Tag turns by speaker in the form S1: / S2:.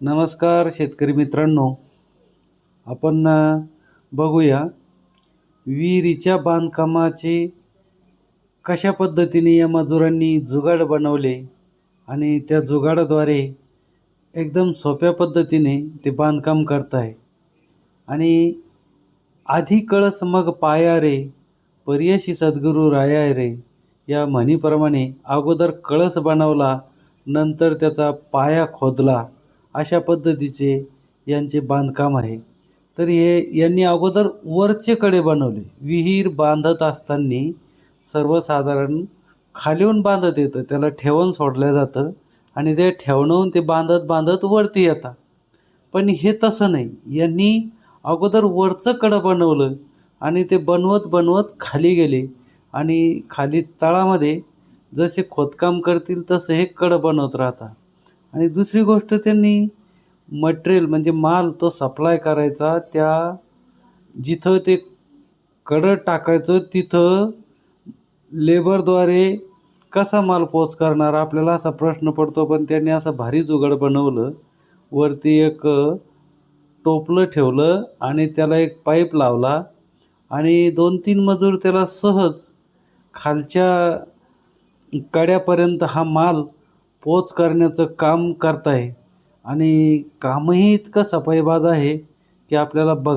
S1: नमस्कार शेतकरी मित्रांनो. आपण बघूया विहिरीच्या बांधकामाचे कशा पद्धतीने या मजुरांनी जुगाड बनवले आणि त्या जुगाडाद्वारे एकदम सोप्या पद्धतीने ते बांधकाम करत आहे आणि आधी कळस मग पाया रे पर्यशी सद्गुरू राया रे या म्हणीप्रमाणे अगोदर कळस बनवला नंतर त्याचा पाया खोदला. अशा पद्धतीचे यांचे बांधकाम आहे. तर हे यांनी अगोदर वरचे कडे बनवले. विहीर बांधत असताना सर्वसाधारण खालीहून बांधत येतं. त्याला ठेवण सोडलं जातं आणि ते ठेवणवून ते बांधत बांधत वरती येतात. पण हे तसं नाही. यांनी अगोदर वरचं कडं बनवलं आणि ते बनवत बनवत खाली गेले आणि खाली तळामध्ये जसे खोदकाम करतील तसं हे कडं बनवत राहतात. आणि दुसरी गोष्ट त्यांनी मटेरियल म्हणजे माल तो सप्लाय करायचा त्या जिथं ते कडं टाकायचं तिथं लेबरद्वारे कसा माल पोच करणार आपल्याला असा प्रश्न पडतो. पण त्यांनी असं भारी जुगाड बनवलं. वरती एक टोपलं ठेवलं आणि त्याला एक पाईप लावला आणि दोन तीन मजूर त्याला सहज खालच्या कड्यापर्यंत हा माल पोच करण्याचं काम करत आहे आणि कामही इतकं सफाईबाज आहे की आपल्याला बघ